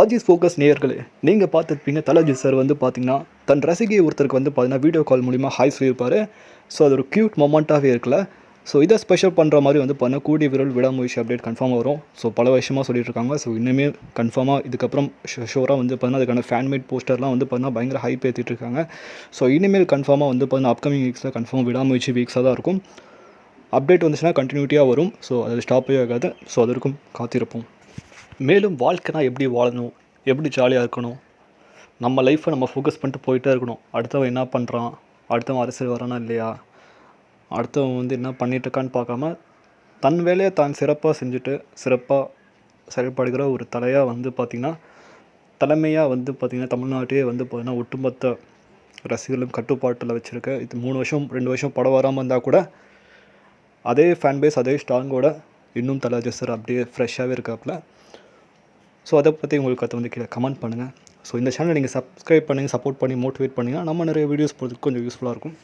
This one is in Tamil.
அஜித் ஃபோக்கஸ் நேயர்களே நீங்கள் பார்த்துருப்பீங்க தலாஜி சார் வந்து பார்த்தீங்கன்னா தன் ரசிகை ஒருத்தருக்கு வந்து பார்த்தீங்கன்னா வீடியோ கால் மூலிமா ஹாய் சொல்லியிருப்பார். ஸோ அது ஒரு க்யூட் மொமெண்ட்டாகவே இருக்கல. ஸோ இதை ஸ்பெஷல் பண்ணுற மாதிரி வந்து பண்ண கூடிய விரல் விடாமுயற்சி அப்டேட் கன்ஃபார்ம் வரும். ஸோ பல வருஷமாக சொல்லிட்டு இருக்காங்க ஸோ இன்னுமே கன்ஃபார்மாக இதுக்கப்புறம் ஷோராக வந்து பார்த்தீங்கன்னா அதுக்கான ஃபேன்மேட் போஸ்டர்லாம் வந்து பார்த்தீங்கன்னா பயங்கர ஹைப் ஏற்றிட்டு இருக்காங்க. ஸோ இனிமேல் கன்ஃபார்மாக வந்து பார்த்தீங்கன்னா அப்கமிங் வீக்ஸில் கன்ஃபார்ம் விடாமுயற்சி வீக்ஸாக தான் இருக்கும். அப்டேட் வந்துச்சுன்னா கண்டினியூட்டியாக வரும். ஸோ அது ஸ்டாப்பே ஆகாது ஸோ அதற்கும் காத்திருப்போம். மேலும் வாழ்க்கைனா எப்படி வாழணும்? எப்படி ஜாலியாக இருக்கணும்? நம்ம லைஃப்பை நம்ம ஃபோக்கஸ் பண்ணிட்டு போயிட்டே இருக்கணும். அடுத்தவன் என்ன பண்ணுறான் அடுத்தவன் அரசியல் வரானா இல்லையா? அடுத்தவன் வந்து என்ன பண்ணிகிட்ருக்கான்னு பார்க்காம தன் வேலையை தான் சிறப்பாக செஞ்சுட்டு சிறப்பாக செயல்படுகிற ஒரு தலையாக வந்து பார்த்திங்கன்னா தலைமையாக வந்து பார்த்திங்கன்னா தமிழ்நாட்டையே வந்து பார்த்திங்கன்னா ஒட்டுமொத்த ரசிகர்களும் கட்டுப்பாட்டில் வச்சுருக்க. இது மூணு வருஷம் ரெண்டு வருஷம் படம் வராமல் இருந்தால் கூட அதே ஃபேன் பேஸ் அதே ஸ்ட்ராங்கோட இன்னும் தலை சார் அப்படியே ஃப்ரெஷ்ஷாகவே இருக்காப்புல. ஸோ அதை பற்றி உங்களுக்கு அதை வந்து கீழே கமெண்ட் பண்ணுங்கள் ஸோ இந்த சேனலை நீங்கள் சப்ஸ்கிரைப் பண்ணுங்கள் சப்போர்ட் பண்ணி மோட்டிவேட் பண்ணிங்கன்னா நம்ம நிறைய வீடியோஸ் போகிறதுக்கு கொஞ்சம் யூஸ்ஃபுல்லாக இருக்கும்.